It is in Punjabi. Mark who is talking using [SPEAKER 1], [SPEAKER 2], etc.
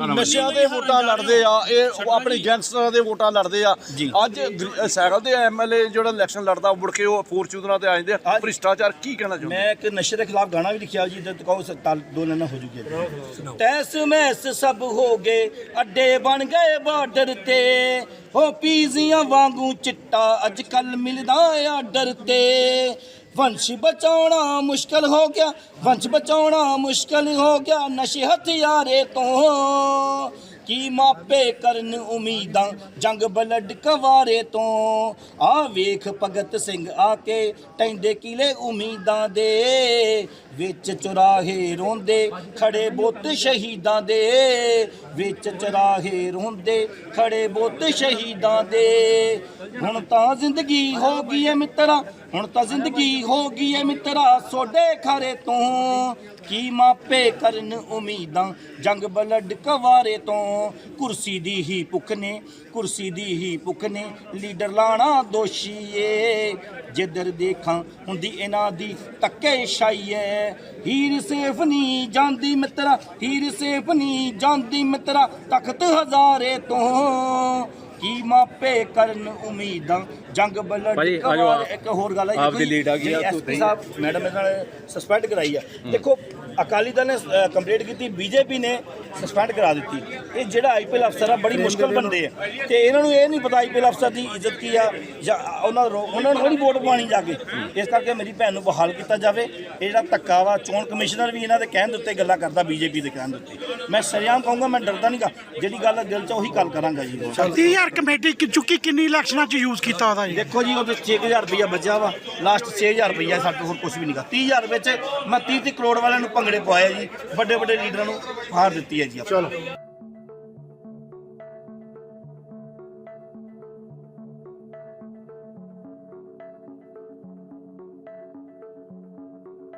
[SPEAKER 1] ਨਸ਼ਿਆਂ ਦੇ ਵੋਟਾਂ ਲੜਦੇ ਆ ਇਹ ਉਹ ਆਪਣੇ ਗੈਂਗਸਟਰਾਂ ਦੇ ਵੋਟਾਂ ਲੜਦੇ ਆ। ਅੱਜ ਗਰ- ਸਾਈਕਲ ਤੇ ਐਮਐਲਏ ਜਿਹੜਾ ਇਲੈਕਸ਼ਨ ਲੜਦਾ ਉਹ ਮੁੜ ਕੇ ਉਹ ਫੋਰਚੂਨਰਾਂ ਤੇ ਆ ਜਾਂਦੇ ਆ। ਭ੍ਰਿਸ਼ਟਾਚਾਰ ਕੀ ਕਹਿਣਾ ਚਾਹੁੰਦੇ
[SPEAKER 2] ਮੈਂ ਇੱਕ ਨਸ਼ੇ ਦੇ ਖਿਲਾਫ ਗਾਣਾ ਵੀ ਲਿਖਿਆ ਜੀ ਜਦ ਕਹੋ ਤਲ ਦੋ ਨਾ ਹੋ ਜੂਗੀ ਤੈਸ ਮੈਸ ਸਭ ਹੋ ਗਏ ਅੱਡੇ ਬਣ ਗਏ ਬਾਰਡਰ ਤੇ। ਹੋ ਪੀਜ਼ੀਆਂ ਵਾਂਗੂ ਚਿੱਟਾ ਅੱਜ ਕੱਲ ਮਿਲਦਾ ਆਰਡਰ ਤੇ। ਵੰਸ਼ ਬਚਾਉਣਾ ਮੁਸ਼ਕਲ ਹੋ ਗਿਆ, ਵੰਸ਼ ਬਚਾਉਣਾ ਮੁਸ਼ਕਲ ਹੋ ਗਿਆ, ਨਸ਼ੇ ਹਥਿਆਰੇ ਤੋਂ ਕੀ ਮਾਪੇ ਕਰਨ ਉਮੀਦਾਂ, ਜੰਗ ਬਲੱਡ ਕਵਾਰੇ ਤੋਂ? ਆ ਵੇਖ ਭਗਤ ਸਿੰਘ ਆ ਕੇ ਟੈਂਦੇ ਕਿਲੇ ਉਮੀਦਾਂ ਦੇ ਵਿੱਚ ਚੁਰਾਹੇ ਰੋਂਦੇ, ਖੜੇ ਬੁੱਤ ਸ਼ਹੀਦਾਂ ਦੇ। ਵਿੱਚ ਚੁਰਾਹੇ ਰੋਂਦੇ, ਖੜੇ ਬੁੱਤ ਸ਼ਹੀਦਾਂ ਦੇ। ਹੁਣ ਤਾਂ ਜ਼ਿੰਦਗੀ ਹੋ ਗਈ ਏ ਮਿੱਤਰਾ, ਹੁਣ ਤਾਂ ਜ਼ਿੰਦਗੀ ਹੋ ਗਈ ਏ ਮਿੱਤਰਾ, ਸੋਡੇ ਖਾਰੇ ਤੋਂ ਕੀ ਮਾਪੇ ਕਰਨ ਉਮੀਦਾਂ, ਜੰਗ ਬਲੱਡ ਕਵਾਰੇ ਤੋਂ। ਕੁਰਸੀ ਦੀ ਹੀ ਭੁੱਖ ਨੇ, ਕੁਰਸੀ ਦੀ ਹੀ ਭੁੱਖ ਨੇ, ਲੀਡਰ ਲਾਣਾ ਦੋਸ਼ੀ ਏ। ਜਿੱਧਰ ਦੇਖਾਂ ਹੁੰਦੀ ਇਹਨਾਂ ਦੀ ਧੱਕੇ ਸ਼ਾਈ ਹੀਰ ਸੇਫ ਨਹੀਂ ਜਾਂਦੀ ਮਿੱਤਰਾ ਹੀਰ ਸੇਫ ਨਹੀਂ ਜਾਂਦੀ ਮਿੱਤਰਾ ਤਖਤ ਹਜ਼ਾਰੇ ਤੋਂ ਕੀ ਮਾਪੇ ਕਰਨ ਉਮੀਦਾਂ ਜੰਗ
[SPEAKER 3] ਭਾਜੀ,
[SPEAKER 2] ਕਵਾਰੇ
[SPEAKER 3] ਆਪ।
[SPEAKER 2] ਇੱਕ ਹੋਰ ਗੱਲ ਹੈ
[SPEAKER 3] ਆਪਦੀ lead ਆ ਗਈ ਆ,
[SPEAKER 2] ਐਸਪੀ
[SPEAKER 3] ਤੁਸੀਂ।
[SPEAKER 2] ਸਾਹਿਬ ਮੈਡਮ ਇਹਨਾਂ ਨੇ ਸਸਪੈਂਡ ਕਰਾਈ ਆ। ਦੇਖੋ ਅਕਾਲੀ ਦਲ ਨੇ ਕੰਪਲੀਟ ਕੀਤੀ ਬੀਜੇਪੀ ਨੇ ਸਸਪੈਂਡ ਕਰਾ ਦਿੱਤੀ। ਇਹ ਜਿਹੜਾ ਆਈਪੀਐਲ ਅਫਸਰ ਆ ਬੜੀ ਮੁਸ਼ਕਲ ਬੰਦੇ ਆ। ਤੇ ਇਹਨਾਂ ਨੂੰ ਇਹ ਨਹੀਂ ਪਤਾ ਆਈਪੀਐਲ ਅਫਸਰ ਦੀ ਇੱਜ਼ਤ ਕੀ ਆ ਜਾਂ ਉਹਨਾਂ ਦਾ ਰੋ- ਉਹਨਾਂ ਨੂੰ ਥੋੜੀ ਵੋਟ ਪਾਣੀ ਜਾ ਕੇ। ਇਸ ਕਰਕੇ ਮੇਰੀ ਭੈਣ ਨੂੰ ਬਹਾਲ ਕੀਤਾ ਜਾਵੇ। ਇਹ ਜਿਹੜਾ ਧੱਕਾ ਵਾ ਚੋਣ ਕਮਿਸ਼ਨਰ ਵੀ ਇਹਨਾਂ ਦੇ ਕਹਿਣ ਦੇ ਉੱਤੇ ਗੱਲਾਂ ਕਰਦਾ ਬੀਜੇਪੀ ਦੇ ਕਹਿਣ ਦੇ ਉੱਤੇ। ਮੈਂ ਸਰਿਆਮ ਕਹੂੰਗਾ ਮੈਂ ਡਰਦਾ ਨਹੀਂਗਾ ਜਿਹੜੀ ਗੱਲ ਦਿਲ 'ਚ ਉਹੀ ਗੱਲ ਕਰਾਂਗਾ ਜੀ।
[SPEAKER 4] 30000 ਕਮੇਟੀ ਕਿ ਚੁੱਕੀ ਕਿੰਨੀ ਇਲੈਕਸ਼ਨਾਂ ਚ ਯੂਜ਼ ਕੀਤਾ ਉਹਦਾ ਜੀ?
[SPEAKER 2] ਦੇਖੋ ਜੀ ਉਹਦੇ 6000 ਰੁਪਇਆ ਬਚਿਆ ਵਾ। ਲਾਸਟ 6000 ਰੁਪਇਆ ਸਾਡੇ ਕੋਲ ਹੋਰ ਕੁਝ ਵੀ ਨਹੀਂਗਾ 30000 ਵਿੱਚ ਮੈਂ 30 30 ਕਰੋੜ ਵਾਲਿਆਂ ਨੂੰ ਭੰਗੜੇ ਪਵਾਏ ਜੀ। ਵੱਡੇ ਵੱਡੇ ਲੀਡਰਾਂ ਨੂੰ ਹਾਰ ਦਿੱਤੀ ਹੈ ਜੀ। ਆਪਾਂ